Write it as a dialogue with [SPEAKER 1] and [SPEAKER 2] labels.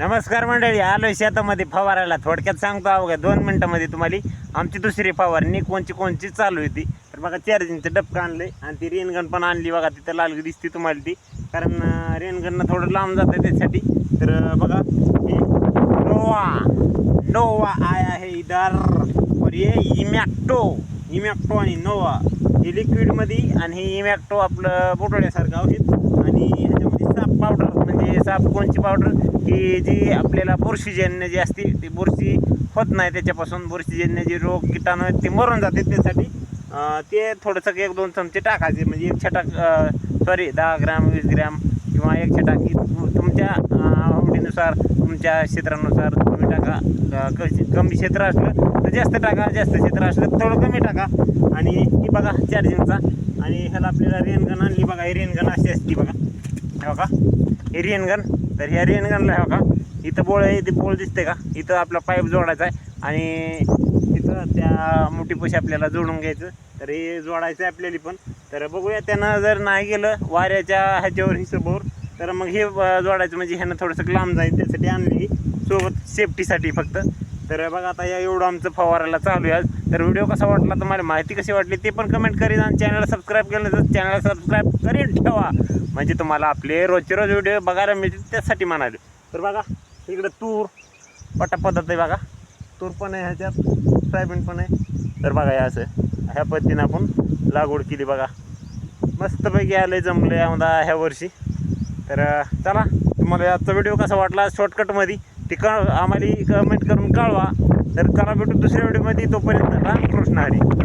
[SPEAKER 1] नमस्कार मंडळी आलो शेतामध्ये फवारायला. थोडक्यात सांगतो अवघ्या दोन मिनटामध्ये तुम्हाला. आमची दुसरी फवारणी कोणची कोणची चालू होती तर बघा चार्जिंगचं डबकं आणलंय आणि ती रेनगन पण आणली बघा तिथं लाल दिसते तुम्हाला ती. कारण रेनगननं थोडं लांब जातं त्याच्यासाठी. तर बघा हे नोवा नोवा आय आहे इधर. और हे इमॅक्टो इमॅक्टो आणि नोवा. हे लिक्विडमध्ये आणि हे इमॅक्टो आपलं बोटवड्यासारखं औषध आणि ह्याच्यामध्ये साप पावडर म्हणजे साप कोणची पावडर की जी आपल्याला बुरशीजन्य जी असते ती बुरशी होत नाही त्याच्यापासून. बुरशीजन्य जे रोग किटाणू आहेत ते मरून जाते त्यासाठी. ते थोडंसं एक दोन चमचे टाकायचे. म्हणजे एक छटाक सॉरी दहा ग्रॅम वीस ग्रॅम किंवा एक छटाकी तुमच्या आवडीनुसार तुमच्या क्षेत्रानुसार तुम्ही टाका. कमी क्षेत्र असलं तर जास्त टाका. जास्त क्षेत्र असलं तर थोडं कमी टाका. आणि ही बघा चार्जिंगचा. आणि ह्याला आपल्याला रेनगन आणली बघा. ही रेनगन अशी असते बघा. हे बघा. हे रेनगन. तर ह्या रेनगनला हे का इथं बोळ आहे इथे बोळ दिसते का? इथं आपला पाईप जोडायचा आहे आणि तिथं त्या मोठीपाशी आपल्याला जोडून घ्यायचं. तर हे जोडायचं आहे आपल्याला पण. तर बघूया त्यानं जर नाही गेलं वाऱ्याच्या ह्याच्यावर हिशोबावर तर मग हे जोडायचं म्हणजे ह्यानं थोडंसं लांब जाईल त्यासाठी आणली सोबत सेफ्टीसाठी फक्त. तर बघा आता या एवढं आमचं फवारायला चालू आहे तर व्हिडिओ कसा वाटला तुम्हाला माहिती कशी वाटली ते पण कमेंट करीन आणि चॅनलला सबस्क्राईब केलं तर चॅनलला सबस्क्राईब करीन ठेवा. म्हणजे तुम्हाला आपले रोजचे रोज व्हिडिओ बघायला मिळतील त्यासाठी म्हणाले. तर बघा इकडं तूर पटा पद्धत आहे बघा. तूर पण आहे ह्याच्यात सोयाबीन पण आहे. तर बघा हे असं ह्या पद्धतीनं आपण लागवड केली बघा. मस्तपैकी आलं जमलं यामध्ये ह्या वर्षी. तर चला तुम्हाला आजचा व्हिडिओ कसा वाटला? शॉर्टकटमध्ये ते का आम्हाला कमेंट करून कळवा. तर करा भेटू दुसऱ्या व्हिडिओमध्ये तोपर्यंत रामकृष्ण हरी.